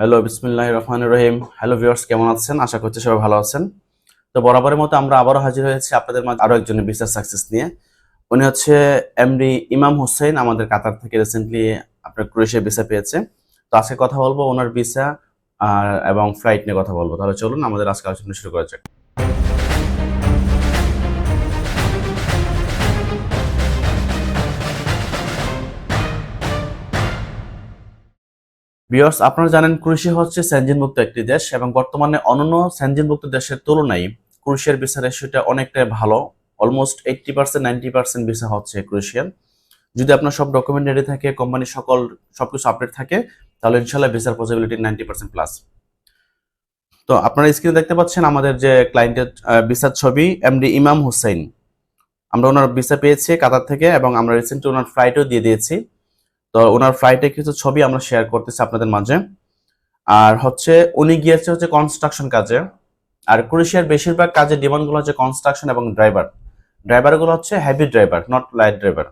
Hello বিসমুল্লাহ রহমান রহিম। Hello viewers, কেমন আছেন? আশা করছি সবাই ভালো আছেন। তো বরাবরের মতো আমরা আবারও হাজির হয়েছি আপনাদের মাঝে আরও একজনের বিজনেস সাকসেস নিয়ে। উনি হচ্ছে এমডি ইমাম হোসেন আমাদের কাতার থেকে রিসেন্টলি আপনার ক্রোয়েশিয়া ভিসা পেয়েছে। তো আজকে কথা বলব ওনার ভিসা আর, এবং ফ্লাইট নিয়ে কথা বলব। তাহলে চলুন, আমাদের আজকে আলোচনা শুরু করা যাক। বিয়র্স আপনারা জানেন ক্রোয়েশিয়া হচ্ছে স্যানজিনমুক্ত একটি দেশ এবং বর্তমানে অন্যান্য স্যানজিনমুক্ত দেশের তুলনায় ক্রোয়েশিয়ার ভিসা রেশিওটা অনেকটাই ভালো। Almost eighty percent ninety percent visa হচ্ছে ক্রোয়েশিয়ার যদি আপনার সব ডকুমেন্ট রেডি থাকে কোম্পানির সকল সবকিছু আপডেট থাকে, তাহলে ইনশাল্লাহ ভিসার পসিবিলিটি নাইনটি পার্সেন্ট প্লাস তো আপনারা স্ক্রিনে দেখতে পাচ্ছেন আমাদের যে ক্লায়েন্টের ভিসার ছবি এমডি ইমাম হুসাইন আমরা ওনার ভিসা পেয়েছি কাতার থেকে এবং আমরা রিসেন্টলি ওনার ফ্লাইটও দিয়ে দিয়েছি। তো ওনার ফ্লাইটে কিছু ছবি আমরা শেয়ার করতেছি আপনাদের মাঝে। আর হচ্ছে উনি গিয়েছে হচ্ছে কনস্ট্রাকশন কাজে। আর ক্রোয়েশিয়ার বেশিরভাগ কাজের ডিমান্ডগুলো হচ্ছে কনস্ট্রাকশন এবং ড্রাইভার ড্রাইভারগুলো হচ্ছে heavy driver not light driver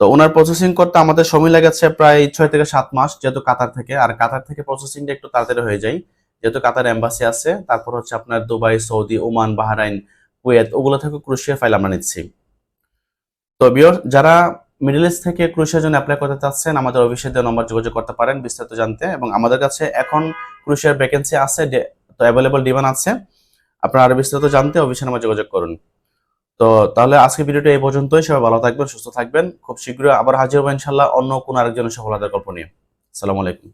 তো ওনার প্রসেসিং করতে আমাদের সময় লেগেছে প্রায় ছয় থেকে সাত মাস, যেহেতু কাতার থেকে। আর কাতার থেকে প্রসেসিংটা একটু তাড়াতাড়ি হয়ে যায়। যেহেতু কাতার এম্বাসি আছে, তারপর হচ্ছে আপনার Dubai, Saudi, Oman, Bahrain, Kuwait, ওগুলো থেকে ক্রোয়েশিয়া ফাইল আমরা নিচ্ছি। তো বিয়র যারা মিডল ইস্ট থেকে ক্রুশিয়ার জন্য অ্যাপ্লাই করতে চাচ্ছেন, আমাদের অফিসের দেওয়া নম্বর যোগাযোগ করতে পারেন বিস্তারিত জানতে। এবং আমাদের কাছে এখন ক্রুশিয়ার ভ্যাকেন্সি আছে তো অ্যাভেলেবল ডিমান্ড আছে। আপনারা আরও বিস্তারিত জানতে অফিসের নাম্বার যোগাযোগ করুন। তো তাহলে আজকে ভিডিওটা এই পর্যন্তই, সবাই ভালো থাকবেন, সুস্থ থাকবেন। খুব শীঘ্রই আবার হাজির হব ইনশাল্লাহ অন্য কোনো আরেকজনের সফলতার গল্প নিয়ে। আসসালামু আলাইকুম।